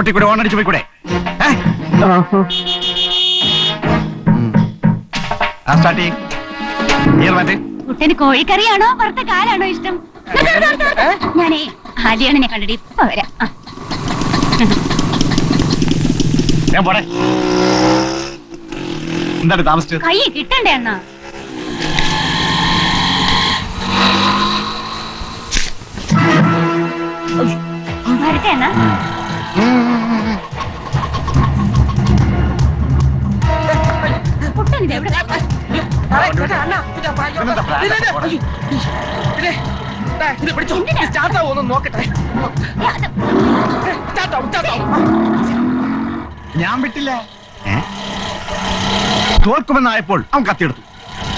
റോട്ടിൽ കൂടെ ഓണടിച്ച് പോയിക്കൂടെ. ആ സ്റ്റാർട്ട് ചെയ്യ്. ഗിയർ കുട്ടന് കോഴിക്കറിയാണോ? വറുത്ത കാലാണോ ഇഷ്ടം. ഞാനേ ആദ്യമാണ് കണ്ടിട്ട് ഇപ്പൊ വരാം. ആ. ഞാൻ പോടെ എന്താണ് താമസിച്ചത്? കൈ കിട്ടണ്ടേ അണ്ണാ? വരട്ടെ അണ്ണാ. നോക്കട്ടെ ഞാൻ വിട്ടില്ല? തോൽക്കുമെന്നായപ്പോൾ അവൻ കത്തിയെടുത്തു.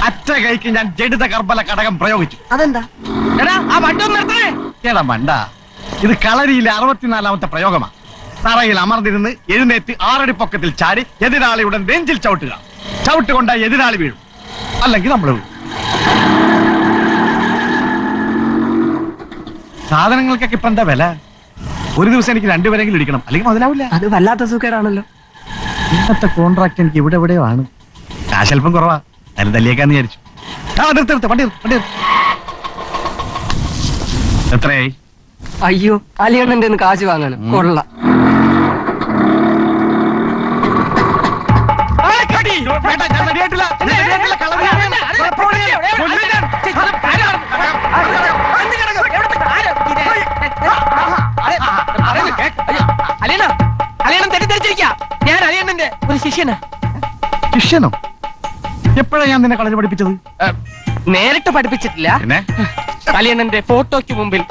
അറ്റ കൈക്ക് ഞാൻ ജഡിത കർബല ഘടകം പ്രയോഗിച്ചു. അതെന്താ? എടാ ആ വണ്ടി ഒന്ന് നിർത്തണേ. ഏടാ മണ്ട. ഇത് കളരിയിലെ അറുപത്തിനാലാമത്തെ പ്രയോഗമാണ് തറയിൽ അമർന്നിരുന്ന് എഴുന്നേറ്റ് ആറടി പൊക്കത്തിൽ ചാടി എതിരാളിയുടെ നെഞ്ചിൽ ചവിട്ടുക. ചവിട്ട് കൊണ്ട എതിരാളി വീഴും. അല്ലെങ്കിൽ നമ്മൾ വീഴും. സാധനങ്ങൾക്കൊക്കെ ഇപ്പൊ എന്താ വില? ഒരു ദിവസം എനിക്ക് രണ്ടുപേരെങ്കിലും ഇടിക്കണം. അല്ലെങ്കിൽ മുതലാവില്ല. അത് വല്ലാത്ത സുഖേടാണല്ലോ. ഇന്നത്തെ കോൺട്രാക്ട് എനിക്ക് ഇവിടെ എവിടെയോ ആണ്. കാശൽപ്പം കുറവാ. അതിന് തല്ലിയേക്കാന്ന് വിചാരിച്ചു. ആ നിർത്ത് നിർത്ത്. വണ്ടി നിർത്ത്, വണ്ടി നിർത്ത്. എത്രയായി? അയ്യോ അലിയണ്ണന്റെ കാശ് വാങ്ങാനും. കൊള്ള. ഞാൻ അലിയണ്ണന്റെ ഒരു ശിഷ്യനാ? ശിഷ്യനോ എപ്പോഴാ ഞാൻ നിന്നെ കളരി പഠിപ്പിച്ചത്? നേരിട്ട് പഠിപ്പിച്ചിട്ടില്ല. അലിയണ്ണന്റെ ഫോട്ടോയ്ക്ക് മുമ്പിൽ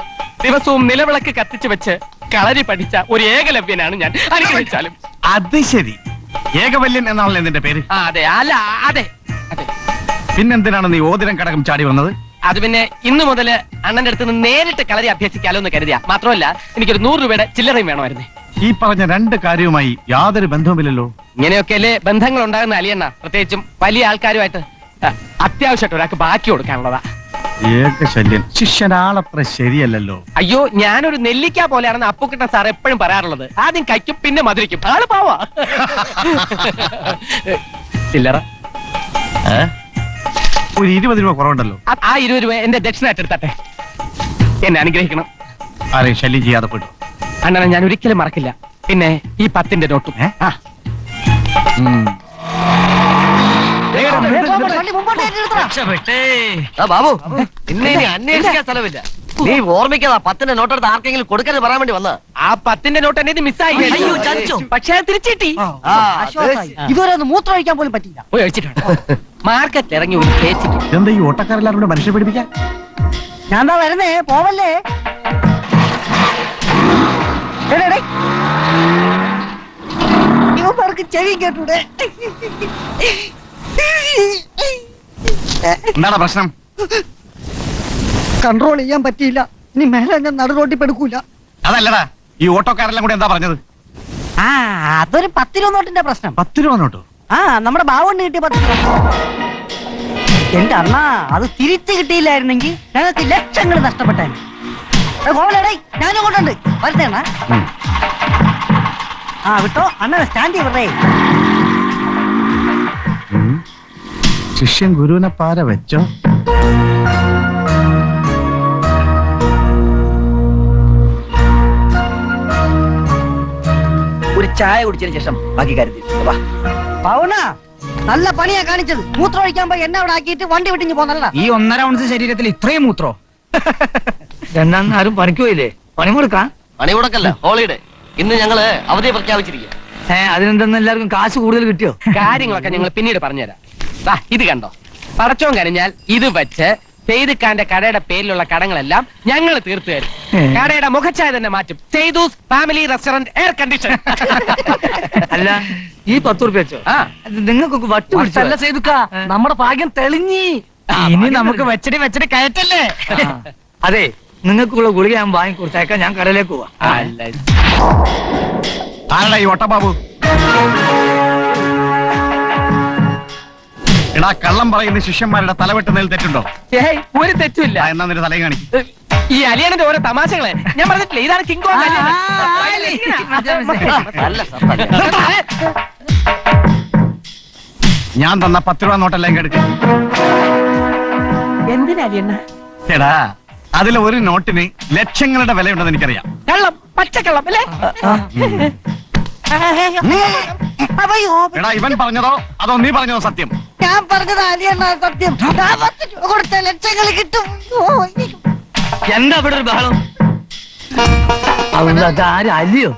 ദിവസവും നിലവിളക്ക് കത്തിച്ചു വെച്ച് കളരി പഠിച്ച ഒരു ഏകലവ്യനാണ് ഞാൻ. അനുഗ്രഹിച്ചാലും. അത് ശരി. ഏകവല്യൻ എന്നാണല്ലോ നിന്റെ പേര്? ആ അതെ. അല്ല അതെ. അതെ. പിന്നെന്തിനാണ് നീ ഓതിരം കടകം ചാടി വന്നത്? അത് പിന്നെ ഇന്ന് മുതൽ അണ്ണന്റെ അടുത്ത് നിന്ന് നേരിട്ട് കളരി അഭ്യസിക്കാലോ എന്ന് കരുതിയ. മാത്രമല്ല എനിക്കൊരു നൂറ് രൂപയുടെ ചില്ലറയും വേണമായിരുന്നു. ഈ പറഞ്ഞ രണ്ട് കാര്യവുമായി യാതൊരു ബന്ധവുമില്ലല്ലോ. ഇങ്ങനെയൊക്കെ അല്ലേ ബന്ധങ്ങൾ ഉണ്ടാകുന്ന അലിയണ്ണ. പ്രത്യേകിച്ചും വലിയ ആൾക്കാരുമായിട്ട്. അത്യാവശ്യമായിട്ട് ഒരാൾക്ക് ബാക്കി കൊടുക്കാനുള്ളതാ. ഏകശല്യൻ ശിഷ്യനാളത്ര ശരിയല്ലല്ലോ. അയ്യോ ഞാനൊരു നെല്ലിക്ക പോലെയാണെന്ന് അപ്പുക്കിട്ടൻ സാർ എപ്പോഴും പറയാറുള്ളത്. ആദ്യം കയ്ക്കും പിന്നെ മധുരിക്കും. ആൾ പാവാ. ചില്ലറ ഏ? ഒരു ഇരുപത് രൂപ കുറവുണ്ടല്ലോ. ആ- ആ ഇരുപത് രൂപ എന്റെ ദക്ഷിണ ഏറ്റെടുത്തെ എന്നെ അനുഗ്രഹിക്കണം. ആരെയും ശല്യം ചെയ്യാതെ പോയിട്ടു? അണ്ണനെ ഞാൻ ഒരിക്കലും മറക്കില്ല. പിന്നെ ഈ പത്തിന്റെ നോട്ടും. ഏ? ആ. ഉം. ആ ബാബു. ഇന്ന് ഇനി അന്വേഷിക്കാൻ സ്ഥലമില്ല. നീ ഓർമ്മിക്കാതാ പത്തിന്റെ നോട്ടെടുത്ത് ആർക്കെങ്കിലും കൊടുക്കരുത് പറയാൻ വേണ്ടി വന്ന ആ പത്തിന്റെ നോട്ട് എന്നെ മിസ്സായി അയ്യോ, ചതിച്ചോ? പക്ഷേ അത് തിരിച്ചിട്ടി. ഇതുവരെ ഒന്ന് മൂത്രം ഒഴിക്കാൻ പോലും പറ്റില്ല പോയി അടിച്ചിട്ടുണ്ട് മാർക്കറ്റ് ഇറങ്ങി ഒരു ചേച്ചി ഇതെന്താ ഈ ഓട്ടക്കാരെല്ലാരും കൂടെ മനുഷ്യ പിടിപ്പിക്കാൻ? ഞാൻ എന്താ വരുന്നേ? പോവല്ലേ? എടേ, എടേ. ഇവന്മാർക്ക് ചെവി കേട്ടൂടെ? എന്താണ് പ്രശ്നം? കൺട്രോൾ ചെയ്യാൻ പറ്റിയില്ല. ഇനി മേലെ ഞാൻ നടു റോട്ടി പെടുക്കൂല. അതല്ലടാ ഈ ഓട്ടോക്കാരെല്ലാം കൂടെ എന്താ പറഞ്ഞത്? ആ അതൊരു പത്ത് രൂപ നോട്ടിന്റെ പ്രശ്നം. പത്ത് രൂപ നോട്ടോ? ആ നമ്മുടെ ബാവുണ്ട് കിട്ടിയ പത്ത് എന്റെ അണ്ണ അത് തിരിച്ചു കിട്ടിയില്ലായിരുന്നെങ്കിൽ ഞങ്ങൾക്ക് ലക്ഷങ്ങൾ നഷ്ടപ്പെട്ടേനെ. ഗോവലടേ ഞാനും കൊണ്ടുണ്ട് അണ്ണാ. ആ വിട്ടോ അണ്ണ സ്റ്റാൻഡ് ചെയ്യേ ശിഷ്യൻ ഗുരുവിനെ പാര വെച്ചോ. ഒരു ചായ കുടിച്ചതിന് ശേഷം ബാക്കി കാര്യത്തിൽ വാ. പൗണ നല്ല പണിയാ കാണിച്ചത്. മൂത്രം ഒഴിക്കാൻ പോയി എന്നെ അവിടെ ആക്കിയിട്ട് വണ്ടി വിട്ടിഞ്ഞ് പോന്നല്ല ഈ ഒന്നര ഔൺസ് ശരീരത്തിൽ ഇത്രയും മൂത്രോ. രണ്ടാം ആരും പണിക്കുപോയില്ലേ പണി കൊടുക്കാം. പണി മുടക്കല്ല ഹോളിഡേ ഇന്ന് ഞങ്ങൾ അവധി പ്രഖ്യാപിച്ചിരിക്കുക ഏഹ് അതിനെന്തെന്ന് എല്ലാവർക്കും കാശ് കൂടുതൽ കിട്ടിയോ? കാര്യങ്ങളൊക്കെ ഞങ്ങൾ പിന്നീട് പറഞ്ഞുതരാം. ഇത് കണ്ടോ? പടച്ചോൻ കഴിഞ്ഞാൽ ഇത് വെച്ച് സെയ്തുഖാന്റെ കടയുടെ പേരിലുള്ള കടങ്ങളെല്ലാം ഞങ്ങൾ തീർത്തു തരും. കടയുടെ മുഖച്ചായ തന്നെ മാറ്റും. സെയ്തൂസ് ഫാമിലി റെസ്റ്റോറന്റ് എയർ കണ്ടീഷൻ. അല്ല ഈ പത്ത് റുപ്യ വെച്ചോ? ആ. നിങ്ങൾക്കൊക്കെ വട്ട് പിടിച്ചല്ല ചെയ്തുക്ക നമ്മുടെ ഭാഗ്യം തെളിഞ്ഞി. ഇനി നമുക്ക് വെച്ചടി വെച്ചടി കയറ്റല്ലേ? അതെ നിങ്ങൾക്കുള്ള ഗുളിക ഞാൻ വാങ്ങി കൊടുത്തേക്കാം ഞാൻ കടയിലേക്ക് പോവാ. ആരടാ ഈ ഓട്ടബാബു എടാ കള്ളം പറയുന്ന ശിഷ്യന്മാരുടെ തലവെട്ടുന്നതിൽ തെറ്റുണ്ടോ? ഏയ് ഒരു തെറ്റുമില്ല. ആ, എന്നാ നിന്റെ തല കാണിക്കും. ഈ അലിയാനിന്റെ ഓരോ തമാശകളെ ഞാൻ പറഞ്ഞിട്ടില്ല? ഇതാണ് കിങ് കോങ് അലിയൻ. ഞാൻ തന്ന പത്ത് രൂപ നോട്ടെല്ലാം എടുക്കും. എന്തിനാ അലിയണ്ണ? എടാ അതിലെ ഒരു നോട്ടിന് ലക്ഷങ്ങളുടെ വിലയുണ്ടെന്ന് എനിക്കറിയാം. കള്ളം. പച്ചക്കള്ളം അല്ലേ? അയ്യോ. എടാ ഇവൻ പറഞ്ഞതോ? അതോ നീ പറഞ്ഞതോ സത്യം? ഞാൻ പറഞ്ഞത് അലിയണ്ണ സത്യം. ഞാൻ പത്ത് രൂപ കൊടുത്ത ലക്ഷങ്ങൾ കിട്ടും. ഓ. എന്താ ഇവിടെ ഒരു ബഹളം? അതാരും അലിയോ.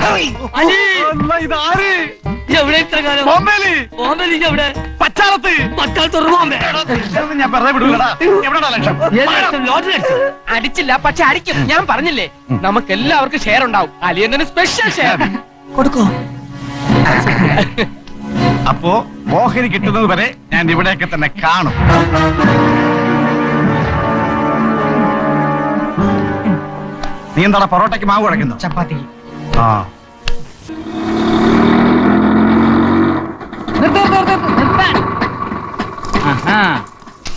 അലി. അല്ല, ഇതാര് എവിടെ ഇത്ര കാലം? ബോംബേലി. ബോംബെ നീ എവിടെ? പച്ചാളത്ത്. പട്ടാളത്തോട് ബോംബെ. ഇതൊന്നും ഞാൻ വിടൂലടാ. എവിടെടാ ലക്ഷം? ഏത് ലക്ഷം? ലോട്ടറി അടിച്ചോ? അടിച്ചില്ല പക്ഷെ അടിക്കും. ഞാൻ പറഞ്ഞില്ലേ നമുക്ക് എല്ലാവർക്കും ഷെയർ ഉണ്ടാവും. അലിയണ്ണന് സ്പെഷ്യൽ ഷെയർ കൊടുക്കോ. അപ്പോ ഓഹരി കിട്ടുന്നത് വരെ ഞാൻ ഇവിടെയൊക്കെ തന്നെ കാണും. നീ എന്താടാ പൊറോട്ടയ്ക്ക് മാവ് കുഴക്കുന്നു ചപ്പാത്തി. ആ.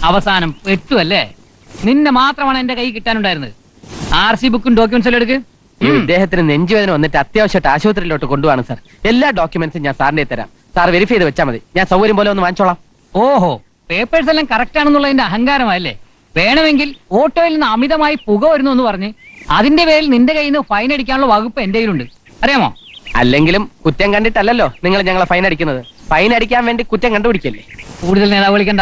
അവസാനം പെട്ടു അല്ലേ നിന്നെ മാത്രമാണ് എന്റെ കൈ കിട്ടാനുണ്ടായിരുന്നത്. ആർ സി ബുക്കും ഡോക്യുമെന്റ്സ് എല്ലാം എടുക്ക്. ഈ ഇദ്ദേഹത്തിന് നെഞ്ചുവേദന വന്നിട്ട് അത്യാവശ്യമായിട്ട് ആശുപത്രിയിലോട്ട് കൊണ്ടുപോകണം സാർ. എല്ലാ ഡോക്യുമെന്റ്സും ഞാൻ സാറിന്റെ തരാം. സാർ വെരിഫൈ ചെയ്ത് വെച്ചാൽ മതി. ഞാൻ സൗകര്യം പോലെ ഒന്ന് വാങ്ങിച്ചോളാം. ഓഹോ പേപ്പേഴ്സ് എല്ലാം കറക്റ്റ് ആണെന്നുള്ളതിന്റെ അഹങ്കാരമല്ലേ വേണമെങ്കിൽ ഓട്ടോയിൽ നിന്ന് അമിതമായി പുക വരുന്നു എന്ന് പറഞ്ഞ് അതിന്റെ പേരിൽ നിന്റെ കയ്യിൽ നിന്ന് ഫൈൻ അടിക്കാനുള്ള വകുപ്പ് എന്റെ കയ്യിലുണ്ട്. അറിയാമോ? അല്ലെങ്കിലും കുറ്റം കണ്ടിട്ടല്ലല്ലോ നിങ്ങൾ ഞങ്ങളെ ഫൈൻ അടിക്കുന്നത്. ഫൈൻ അടിക്കാൻ വേണ്ടി കുറ്റം കണ്ടുപിടിക്കല്ലേ? കൂടുതൽ നേതാവ് വിളിക്കണ്ട.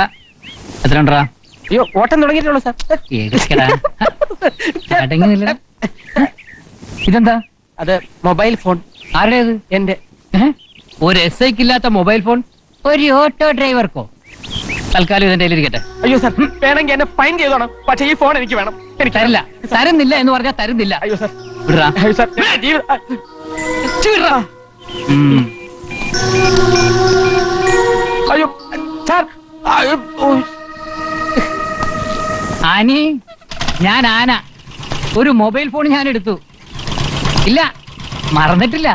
എത്ര ഉണ്ടടാ അയ്യോ ഓട്ടം തുടങ്ങിയിട്ടുള്ളൂ സാർ. ഇതെന്താ? അത് മൊബൈൽ ഫോൺ. ആരുടേത്? എന്റെ ഒരു എസ് ഐക്ക് ഇല്ലാത്ത മൊബൈൽ ഫോൺ? ഒരു ഓട്ടോ ഡ്രൈവർക്കോ? തൽക്കാലം ഇതിന്റെ ഇരിക്കട്ടെ അയ്യോ സർ വേണമെങ്കിൽ എന്നെ ഫൈൻ ചെയ്തോണം. പക്ഷേ ഈ ഫോൺ എനിക്ക് വേണം. എനിക്ക് തരില്ല. തരുന്നില്ല എന്ന് പറഞ്ഞാൽ തരുന്നില്ല. അയ്യോ സർ. വിടറാ. അയ്യോ സർ. വിടറാ. അയ്യോ സാർ. അയ്യോ, ആനി ഞാൻ ആന. ഒരു മൊബൈൽ ഫോൺ ഞാൻ എടുത്തു. ഇല്ല മറന്നിട്ടില്ല.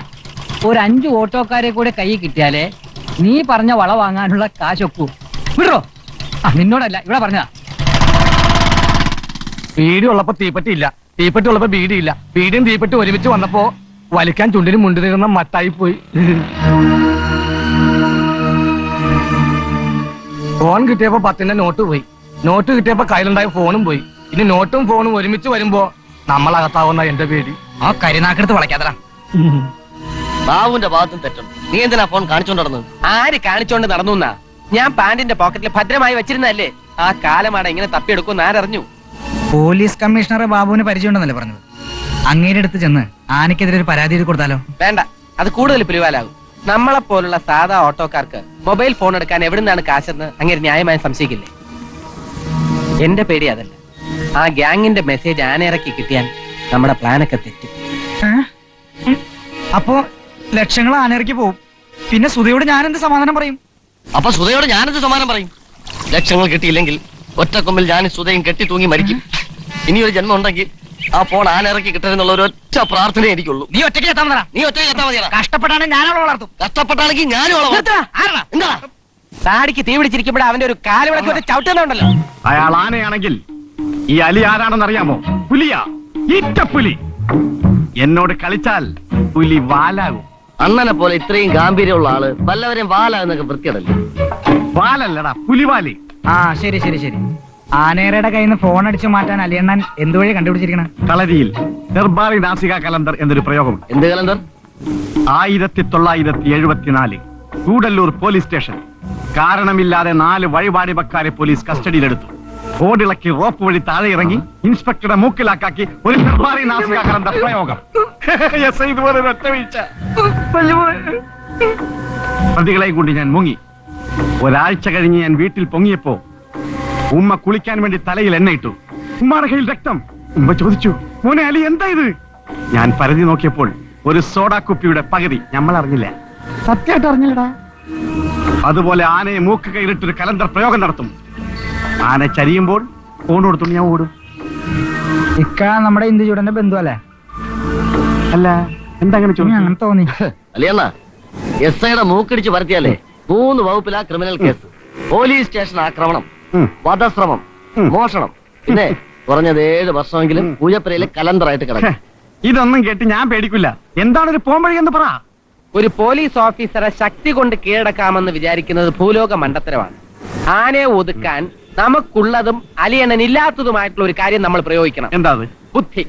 ഒരു അഞ്ചു ഓട്ടോക്കാരെ കൂടെ കൈ കിട്ടിയാലേ നീ പറഞ്ഞ വള വാങ്ങാനുള്ള കാശൊക്കൂ. വിടറോ. ആ നിന്നോടല്ല ഇവിടെ പറഞ്ഞതാ. ബീഡി ഉള്ളപ്പോ തീപ്പെട്ടി ഇല്ല. തീപ്പെട്ടി ഉള്ളപ്പോ ബീഡി ഇല്ല. ബീഡിയും തീപ്പെട്ടി ഒരുമിച്ച് വന്നപ്പോ വലിക്കാൻ ചുണ്ടിന് മുണ്ടിരുന്ന മട്ടായി പോയി. ഫോൺ കിട്ടിയപ്പോ പത്തിന്റെ നോട്ട് പോയി. നോട്ട് കിട്ടിയപ്പോ കയ്യിലുണ്ടായ ഫോണും പോയി. ഇനി നോട്ടും ഫോണും ഒരുമിച്ച് വരുമ്പോ നമ്മളകത്താവുന്ന എന്റെ പേടി. ആ കരിനാക്കെടുത്ത് വളയ്ക്കാതടാ. ബാബുവിന്റെ ഭാഗത്തും തെറ്റും. നീ എന്തിനാ ഫോൺ കാണിച്ചോണ്ട് നടന്നത്? ആര് കാണിച്ചോണ്ട് നടന്നു എന്നാ? ഞാൻ പാന്റിന്റെ പോക്കറ്റിൽ ഭദ്രമായി വെച്ചിരുന്നല്ലേ ആ കാലമാണ് ഇങ്ങനെ തപ്പിയെടുക്കും ആരറിഞ്ഞു? പോലീസ് കമ്മീഷണറെ ബാബുവിന് പരിചയമുണ്ടെന്നല്ലേ പറഞ്ഞത്? അങ്ങേരുടെ അടുത്ത് ചെന്ന് ആനയ്ക്കെതിരെ ഒരു പരാതി എഴുതി കൊടുത്താലോ? വേണ്ട. അത് കൂടുതൽ പിരിവാലാകും. നമ്മളെ പോലുള്ള സാധാ ഓട്ടോക്കാർക്ക് മൊബൈൽ ഫോൺ എടുക്കാൻ എവിടുന്നാണ് കാശെന്ന് അങ്ങനെ ന്യായമായി സംശയിക്കില്ലേ? എന്റെ പേടി അതല്ല. ആ ഗ്യാങ്ങിന്റെ മെസ്സേജ് ആനയിറക്കി കിട്ടിയാൽ നമ്മുടെ പ്ലാനൊക്കെ തെറ്റും. അപ്പോ ലക്ഷങ്ങൾ ആനയിറക്കി പോവും. പിന്നെ സുധയോട് ഞാൻ എന്ത് സമാധാനം പറയും? അപ്പൊ സുധയോട് ഞാനെന്ത് സമാധാനം പറയും? ലക്ഷങ്ങൾ കിട്ടിയില്ലെങ്കിൽ ഒറ്റക്കൊമ്പിൽ ഞാൻ സുധയും കെട്ടി തൂങ്ങി മരിക്കും. ഇനി ഒരു ജന്മം ഉണ്ടെങ്കിൽ ആ ഫോൺ ആനിറക്കി കിട്ടുന്നുള്ള ഒരു ഒറ്റ പ്രാർത്ഥന എനിക്കുള്ളൂ. നീ ഒറ്റയ്ക്ക് എത്താൻ പറ. നീ ഒറ്റയ്ക്ക് എത്താൻ മതിയാ കഷ്ടപ്പെട്ടാണ് ഞാനവളെ വളർത്തും. കഷ്ടപ്പെട്ടാണെങ്കിൽ ഞാനും അവളെ. എന്താ താടിക്ക് തീ പിടിച്ചിരിക്കുമ്പോൾ അവന്റെ ഒരു കാലുവിളക്ക് ചവിട്ടുന്നുണ്ടല്ലോ. അയാൾ ആനയാണെങ്കിൽ ഈ അലി ആരാണെന്ന് അറിയാമോ പുലിയാ ഈറ്റപ്പുലി എന്നോട് കളിച്ചാൽ പുലി വാലാകും. അണ്ണനെ പോലെ ഇത്രയും ഗാംഭീര്യമുള്ള ആൾ വല്ലവരെയും വാലാകുന്നൊക്കെ വൃത്തിയടല്ലേ വാലല്ലടാ പുലിവാലി. ആ ശരി ശരി ശരി. ആനേരയുടെ കയ്യിൽ നിന്ന് ഫോൺ അടിച്ചു മാറ്റാൻ അലിയണ്ണൻ എന്തുവഴി കണ്ടുപിടിച്ചിരിക്കണം? കളരിയിൽ ദർബാറി നാസിക കലണ്ടർ എന്നൊരു പ്രയോഗം എന്ത് കലണ്ടർ ആയിരത്തി തൊള്ളായിരത്തി എഴുപത്തിനാല് കൂടല്ലൂർ പോലീസ് സ്റ്റേഷൻ കാരണമില്ലാതെ നാല് വഴിപാടിപക്കാരെ പോലീസ് കസ്റ്റഡിയിലെടുത്തു. ഓടിളക്കി റോപ്പ് വഴി താഴെ ഇറങ്ങി ഇൻസ്പെക്ടറുടെ മൂക്കിലാക്കാക്കി ഒരു നാസിക കലണ്ടർ പ്രയോഗം. എസ് ഐ ഇതുപോലെ ഒരു ഒറ്റ വീഴ്ച. പ്രതികളെ കൊണ്ട് ഞാൻ മുങ്ങി. ഒരാഴ്ച കഴിഞ്ഞ് ഞാൻ വീട്ടിൽ പൊങ്ങിയപ്പോ ഉമ്മ കുളിക്കാൻ വേണ്ടി തലയിൽ എണ്ണ ഇട്ടു. ഉമ്മാടെ കയ്യിൽ രക്തം. ഉമ്മ ചോദിച്ചു മോനെ അലി എന്താ ഇത്? ഞാൻ പരതി നോക്കിയപ്പോൾ ഒരു സോഡാ കുപ്പിയുടെ പകുതി നമ്മൾ അറിഞ്ഞില്ല. സത്യമായിട്ട് അറിഞ്ഞില്ലടാ. അതുപോലെ ആനയെ മൂക്ക് കൈയിലിട്ടൊരു കലണ്ടർ പ്രയോഗം നടത്തും. ആന ചരിയുമ്പോൾ ഫോൺ കൊടുത്തു ഞാൻ ഓടും. ഇക്ക നമ്മുടെ ഇന്ദുചൂടന്റെ ബന്ധു അല്ലേ അല്ല എന്താ അങ്ങനെ ഇനി ചോദിച്ചു? അങ്ങനെ തോന്നി. അല്ല എസ് ഐയുടെ മൂക്കിടിച്ച് പരത്തിയാലേ മൂന്ന് വകുപ്പിലാ ക്രിമിനൽ കേസ്. പോലീസ് സ്റ്റേഷൻ ആക്രമണം വധശ്രമം മോഷണം. പിന്നെ കുറഞ്ഞത് ഏഴ് വർഷമെങ്കിലും പൂജപ്പുരയിലെ കലണ്ടറായിട്ട് കിടക്കും. ഇതൊന്നും കേട്ട് ഞാൻ പേടിക്കില്ല. എന്താണ് ഒരു പോംവഴി എന്ന് പറ. ഒരു പോലീസ് ഓഫീസറെ ശക്തി കൊണ്ട് കീഴടക്കാമെന്ന് വിചാരിക്കുന്നത് ഭൂലോക മണ്ടത്തരമാണ്. ആനയെ ഒതുക്കാൻ നമുക്കുള്ളതും അലിയണനില്ലാത്തതുമായിട്ടുള്ള ഒരു കാര്യം നമ്മൾ പ്രയോഗിക്കണം. എന്താ അത്? ബുദ്ധി.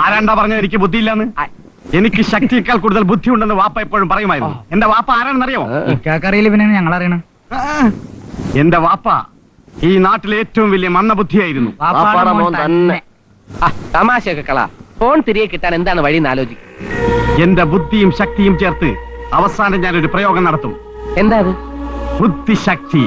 ആരാണ്ടാ പറഞ്ഞത്? എനിക്ക് ബുദ്ധിയില്ലെന്ന്? എനിക്ക് ശക്തിയേക്കാൾ കൂടുതൽ ബുദ്ധി ഉണ്ടെന്ന് വാപ്പ എപ്പോഴും പറയുമായിരുന്നു. എന്റെ വാപ്പ ആരാണെന്നറിയോ? ഇക്കാക്കറിയില്ല പിന്നെ ഞങ്ങൾ അറിയണം എന്റെ വാപ്പ ഈ നാട്ടിലെ ഏറ്റവും വലിയ മന്ദബുദ്ധിയായിരുന്നു. ബുദ്ധിയായിരുന്നു മോൻ തന്നെ. തമാശയൊക്കെ കള. ഫോൺ തിരികെ കിട്ടാൻ എന്താണ് വഴി എന്ന് ആലോചിക്കും. എന്റെ ബുദ്ധിയും ശക്തിയും ചേർത്ത് അവസാനം ഞാനൊരു പ്രയോഗം നടത്തും. എന്താ ബുദ്ധിശക്തി?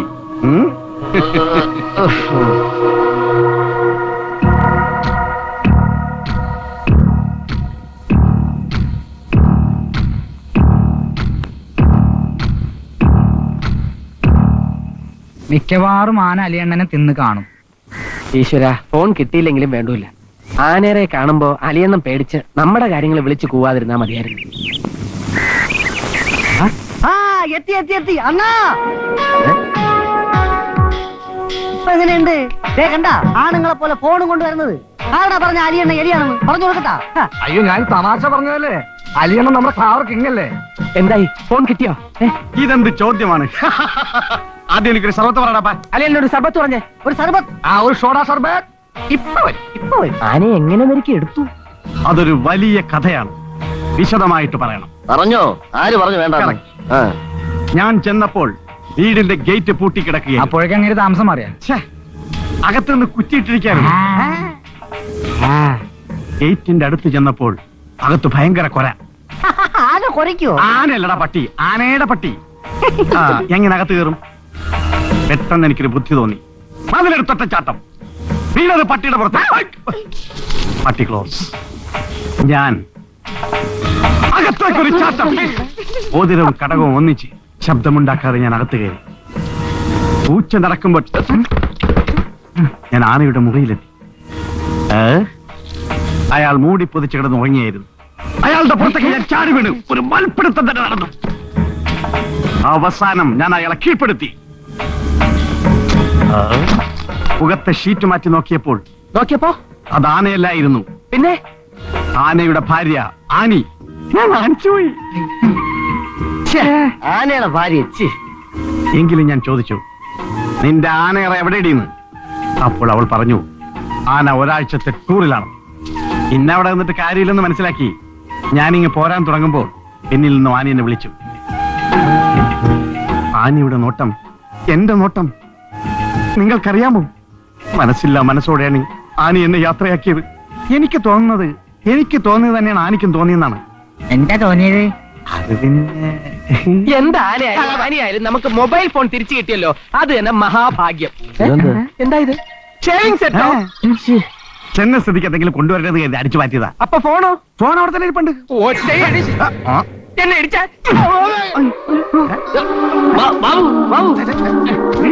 മിക്കവാറും ആന അലിയണ്ണനെ തിന്ന് കാണും. ഈശ്വര ഫോൺ കിട്ടിയില്ലെങ്കിലും വേണ്ടൂല ആനേരെ കാണുമ്പോ അലിയണ്ണം പേടിച്ച് നമ്മുടെ കാര്യങ്ങൾ വിളിച്ചു കൂവാതിരുന്നാ മതിയായിരുന്നു. ആ എത്തി എത്തി എത്തി. അണ്ണാ! ഇപ്പൊ എങ്ങനെയുണ്ട് ദേ കണ്ട ആണുങ്ങളെ പോലെ ഫോണും കൊണ്ടുവരുന്നത്. ആടാ പറഞ്ഞ അലിയണ്ണ എലിയാണെന്ന്? പറഞ്ഞു കൊടുക്കട്ടാ. ഹ, അയ്യോ ഞാൻ തമാശ പറഞ്ഞതല്ലേ? അലിയണ്ണ നമ്മുടെ കാവർ ഇങ്ങല്ലേ എന്തായി? ഫോൺ കിട്ടിയോ? ഇതെന്ത് ചോദ്യമാണ്? ആദ്യം എനിക്കൊരു സർവത്ത് പറയടാ അലിയണ്ണോട് സർബത്ത് പറഞ്ഞേ. ഒരു സർബത്ത്. ആ ഒരു ഷോഡാ സർബത്ത്. ഇപ്പൊ വരും ഇപ്പൊ വരും. ആനയെ എങ്ങനെ നിനക്ക് എടുത്തു? അതൊരു വലിയ കഥയാണ്. വിശദമായിട്ട് പറയണം. പറഞ്ഞോ? ആര് പറഞ്ഞു വേണ്ട ഞാൻ ചെന്നപ്പോൾ വീടിന്റെ ഗേറ്റ് പൂട്ടിക്കിടക്കുകയാണ്. അപ്പോഴേക്കും അങ്ങനെ താമസം മാറിയാ. അകത്തു നിന്ന് കുറ്റിയിട്ടിരിക്കാൻ ഗേറ്റിന്റെ അടുത്ത് ചെന്നപ്പോൾ അകത്ത് ഭയങ്കര കൊര. ആന കുറയ്ക്കോ ആനല്ലടാ പട്ടി ആനയുടെ പട്ടി. ആ എങ്ങനെ അകത്ത് കയറും? പെട്ടെന്ന് എനിക്കൊരു ബുദ്ധി തോന്നി. മതിലെടുത്തൊറ്റ ചാട്ടം. വീണത് പട്ടിയുടെ പുറത്ത്. പട്ടി ക്ലോസ്. ഞാൻ അകത്തേക്കൊരു ചാട്ടം. ഓതിരവും കടകവും ഒന്നിച്ച് ശബ്ദമുണ്ടാക്കാതെ ഞാൻ അകത്ത് കയറി. പൂച്ച നടക്കുമ്പോൾ ഞാൻ ആനയുടെ മുറിയിലെത്തി? അയാൾ മൂടി പൊതിച്ച് കിടന്ന് ഉറങ്ങിയായിരുന്നു. അയാളുടെ പുറത്തേക്ക് ഞാൻ ചാടി വീണു. ഒരു മൽപ്പിടുത്തം തന്നെ നടന്നു. അവസാനം ഞാൻ അയാളെ കീഴ്പ്പെടുത്തി. മുഖത്തെ ഷീറ്റ് മാറ്റി നോക്കിയപ്പോൾ നോക്കിയപ്പോ? അത് ആനയല്ലായിരുന്നു. പിന്നെ? ആനയുടെ ഭാര്യ ആനി. ഞാൻ ആനിച്ചുപോയി. ആനയുടെ ഭാര്യ എങ്കിലും ഞാൻ ചോദിച്ചു നിന്റെ ആനയറ എവിടെയിടീന്ന് അപ്പോൾ അവൾ പറഞ്ഞു ആന ഒരാഴ്ചത്തെ ടൂറിലാണ്. ഇന്ന അവിടെ നിന്നിട്ട് കാര്യമില്ലെന്ന് മനസ്സിലാക്കി. ഞാനിങ്ങ് പോരാൻ തുടങ്ങുമ്പോൾ എന്നിൽ നിന്നും ആനി എന്നെ വിളിച്ചു. ആനിയുടെ നോട്ടം എന്റെ നോട്ടം. നിങ്ങൾക്കറിയാമോ? മനസ്സില്ല മനസ്സോടെയാണ് ആനി എന്നെ യാത്രയാക്കിയത്. എനിക്ക് തോന്നുന്നത് എനിക്ക് തോന്നിയത് തന്നെയാണ് ആനിക്കും തോന്നിയെന്നാണ് എന്താ തോന്നിയത്? അത് പിന്നെ എന്താ ആനയായാലും ആനയായാലും നമുക്ക് മൊബൈൽ ഫോൺ തിരിച്ചു കിട്ടിയല്ലോ. അത് തന്നെ മഹാഭാഗ്യം. എന്താ ഇത്? ഷേവിംഗ് സെറ്റോ ചെന്ന സ്ഥിതിക്ക് എന്തെങ്കിലും കൊണ്ടുവരേണ്ടത് കരുതി അടിച്ചു മാറ്റിയതാ. അപ്പൊ ഫോണോ? ഫോൺ അവിടെ തന്നെ ഇരിപ്പുണ്ട്. എന്നെ ഇടിച്ചാ? ബാബു ബാബു. നീ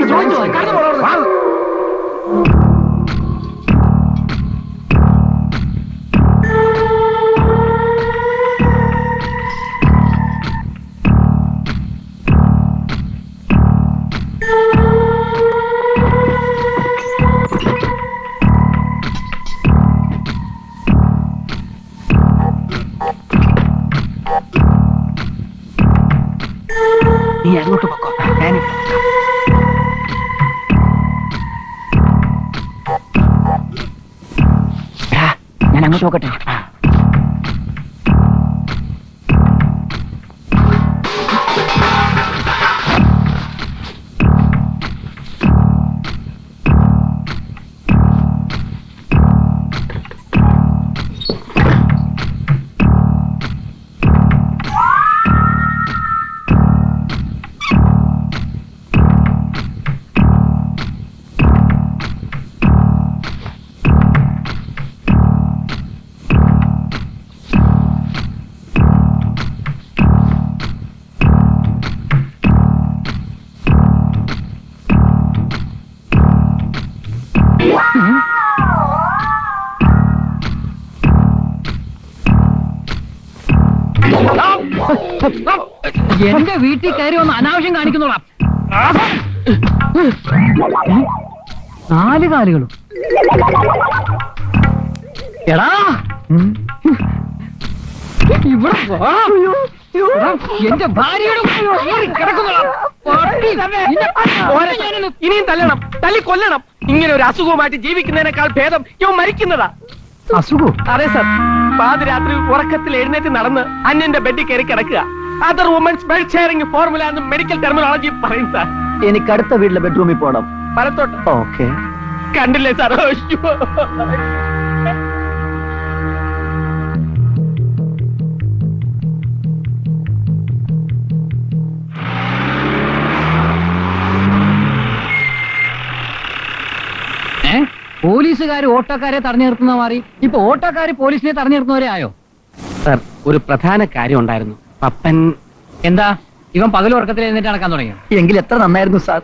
എന്റെ വീട്ടിൽ കയറി വന്ന് അനാവശ്യം കാണിക്കുന്നോളാം. നാല് കാലുകളും. എടാ! ഇവിടെ എന്റെ ഭാര്യയുടെ സാർ. ഇനിയും തല്ലണം. തല്ലി കൊല്ലണം. ഇങ്ങനെ ഒരു അസുഖവുമായിട്ട് ജീവിക്കുന്നതിനേക്കാൾ ഭേദം ഞാൻ മരിക്കുന്നതാ. അസുഖം? അതെ സർ. പാതിരാത്രി ഉറക്കത്തിൽ എഴുന്നേറ്റ് നടന്ന് അന്യന്റെ ബെഡിൽ കയറി കിടക്കുക. Other women's bed sharing formula എന്ന് മെഡിക്കൽ ടെർമിനോളജി പറയും സാർ. എനിക്ക് അടുത്ത വീട്ടിലെ ബെഡ്റൂമിൽ പോകണം പലത്തോട്ട് ഓക്കെ കണ്ടില്ലേ സാർ? പോലീസുകാർ ഓട്ടോക്കാരെ തടഞ്ഞു നിർത്തുന്ന മാറി. ഇപ്പൊ ഓട്ടോക്കാർ പോലീസിനെ തടഞ്ഞു നിർത്തുന്നവരെ ആയോ? സർ ഒരു പ്രധാന കാര്യം ഉണ്ടായിരുന്നു. പപ്പൻ എന്താ? ഇവൻ പകൽ ഉറക്കത്തിൽ എഴുന്നേറ്റ് നടക്കാൻ തുടങ്ങി എങ്കിൽ എത്ര നന്നായിരുന്നു സാർ.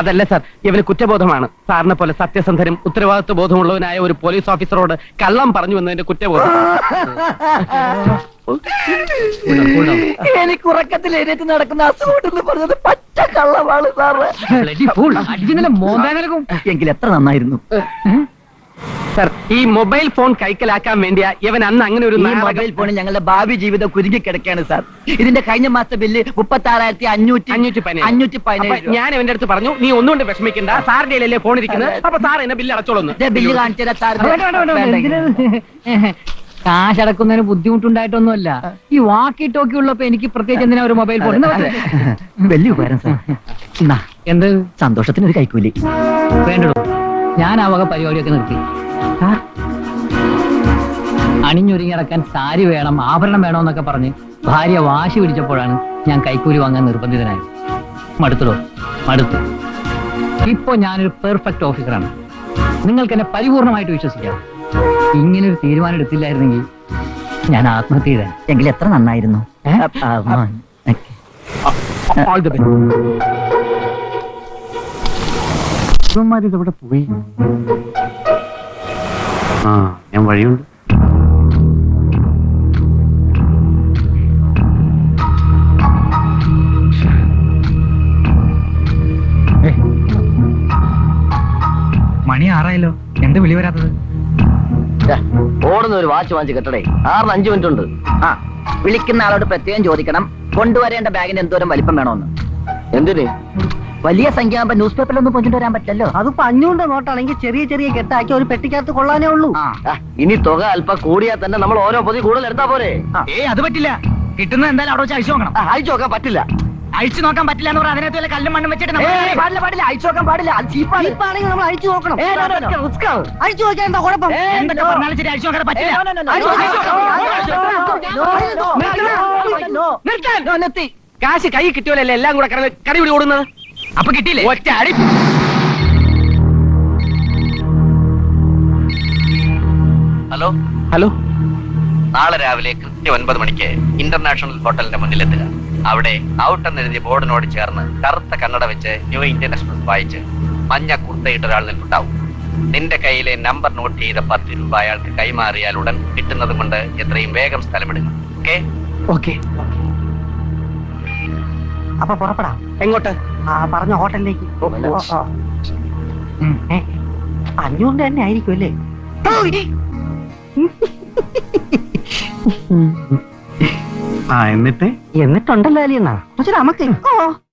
അതല്ല സാർ ഇവന് കുറ്റബോധമാണ്. സാറിനെ പോലെ സത്യസന്ധനും ഉത്തരവാദിത്വ ബോധമുള്ളവനായ ഒരു പോലീസ് ഓഫീസറോട് കള്ളം പറഞ്ഞു വന്നതിന്റെ കുറ്റബോധം. എനിക്ക് ഉറക്കത്തിൽ എഴുന്നേറ്റ് നടക്കുന്ന അസുഖം പറഞ്ഞത് പച്ച കള്ളമാണ് മോന്താൻ എങ്കിൽ എത്ര നന്നായിരുന്നു? സർ ഈ മൊബൈൽ ഫോൺ കൈക്കലാക്കാൻ വേണ്ടിയാ ഇവൻ അന്ന് അങ്ങനെ ഒരു ഈ മൊബൈൽ ഫോണിൽ ഞങ്ങളുടെ ഭാവി ജീവിതം കുരുങ്ങി കിടക്കാണ് സാർ. ഇതിന്റെ കഴിഞ്ഞ മാസത്തെ ബില്ല് മുപ്പത്തി ആറായിരത്തി അഞ്ഞൂറ്റി അഞ്ഞൂറ്റി പതിനേഴ്. അഞ്ഞൂറ്റി പതിനേഴ് ഞാൻ ഇവന്റെ അടുത്ത് പറഞ്ഞു നീ ഒന്നുകൊണ്ട് വിഷമിക്കണ്ട സാറിന്റെ അല്ലേ ഫോൺ ഇരിക്കുന്നത്? അപ്പൊ സാർ എന്നെ ബില്ല് അടച്ചോളൂ ദേ ബില്ല് കാണിച്ചാൽ സാർ. കാശ് അടക്കുന്നതിന് ബുദ്ധിമുട്ടുണ്ടായിട്ടൊന്നുമല്ല. ഈ വാക്കി ടോക്കി ഉള്ളപ്പോ എനിക്ക് പ്രത്യേകിച്ച് എന്തിനാ ഒരു മൊബൈൽ ഫോൺ? വലിയ ഉപകാരം സാർ. എന്ത്? സന്തോഷത്തിന് ഒരു കൈക്കൂലി. വേണ്ടോ ഞാൻ ആ വക പരിപാടിയൊക്കെ നിർത്തി അണിഞ്ഞൊരുങ്ങി അടക്കാൻ സാരി വേണം ആഭരണം വേണം എന്നൊക്കെ പറഞ്ഞ് ഭാര്യ വാശി പിടിച്ചപ്പോഴാണ് ഞാൻ കൈക്കൂലി വാങ്ങാൻ നിർബന്ധിതനായത് മടുത്തുടോ മടുത്തു ഇപ്പൊ ഞാനൊരു പെർഫെക്റ്റ് ഓഫീസറാണ് നിങ്ങൾക്ക് എന്നെ പരിപൂർണമായിട്ട് വിശ്വസിക്കാം ഇങ്ങനെ ഒരു തീരുമാനം എടുത്തില്ലായിരുന്നെങ്കിൽ ഞാൻ ആത്മഹത്യ എങ്കിൽ എത്ര നന്നായിരുന്നു. ഓൾ ദ ബെസ്റ്റ് ഇവന്മാരിതെവിടെ പോയി. ആ ഞാൻ വഴിയുണ്ട്. മണി ആറായല്ലോ. എന്ത് വിളി വരാത്തത്? ഓടുന്ന ഒരു വാച്ച് വാങ്ങിച്ച് കെട്ടടേ. ആറിന് അഞ്ചു മിനിറ്റ് ഉണ്ട്. ആ വിളിക്കുന്ന ആളോട് പ്രത്യേകം ചോദിക്കണം. കൊണ്ടുവരേണ്ട ബാഗിന് എന്തോരം വലിപ്പം വേണമെന്ന് എന്തിന്? വലിയ സംഖ്യ ന്യൂസ് പേപ്പറിലൊന്നും പൊഞ്ചിട്ട് വരാൻ പറ്റില്ലല്ലോ. അതിപ്പോ അഞ്ഞൂറിന്റെ നോട്ടാണെങ്കിൽ ചെറിയ ചെറിയ കെട്ടാക്കി ഒരു പെട്ടിക്കകത്ത് കൊള്ളാനേ ഉള്ളൂ. ഇനി തുക അല്പം കൂടിയാൽ തന്നെ നമ്മൾ ഓരോ പൊതി കൂടുതൽ എടുത്താ പോരെ? ഏ അത് പറ്റില്ല. കിട്ടുന്നത് എന്തായാലും അവിടെ വെച്ച് അഴിച്ചു നോക്കണം. അയച്ചു നോക്കാൻ പറ്റില്ല. അഴിച്ചു നോക്കാൻ പറ്റില്ല എന്ന് പറഞ്ഞാൽ അതിനകത്ത് വല്ല കല്ലും മണ്ണും വെച്ചിട്ട് നമ്മൾ- പാടില്ല പാടില്ല. അയച്ചു നോക്കാൻ പാടില്ല. ചീപ്പാണെങ്കിൽ ചീപ്പാണ്. നമ്മൾ അഴിച്ചു നോക്കണം. അഴിച്ചു നോക്കാൻ എന്താ കുഴപ്പം? എന്തൊക്കെ പറഞ്ഞാലും ശരി അഴിച്ചു നോക്കാൻ പറ്റില്ല. അഴിച്ചു അഴിച്ചു കാശ് കൈ കിട്ടിയോലല്ലേ എല്ലാം കൂടെ കടവിടി ഓടുന്നത്? അപ്പൊ കിട്ടിയില്ലേ? ഒറ്റ അടി. ഹലോ? ഹലോ? നാളെ രാവിലെ കൃത്യം ഒൻപത് മണിക്ക് ഇന്റർനാഷണൽ ഹോട്ടലിന്റെ മുന്നിലെത്തുക. അവിടെ ഔട്ട് എന്നെഴുതിയ ബോർഡിനോട് ചേർന്ന് കറുത്ത കണ്ണട വെച്ച് ന്യൂ ഇന്ത്യൻ എക്സ്പ്രസ് വായിച്ച് മഞ്ഞ കുർത്തയിട്ട ഒരാൾ നിൽക്കുണ്ടാവും നിന്റെ കയ്യിലെ നമ്പർ നോട്ട് ചെയ്ത പത്ത് രൂപ അയാൾക്ക് കൈമാറിയാൽ ഉടൻ കിട്ടുന്നത് കൊണ്ട് എത്രയും വേഗം സ്ഥലമിടുക ഓക്കെ ഓക്കെ അപ്പൊ പുറപ്പെടാം. എങ്ങോട്ട്? ആ പറഞ്ഞ ഹോട്ടലിലേക്ക്. അഞ്ഞൂറിന്റെ തന്നെ ആയിരിക്കും അല്ലേ? ആ എന്നിട്ട്? എന്നിട്ടുണ്ടല്ലോ അലിയെന്നാ നമുക്ക്.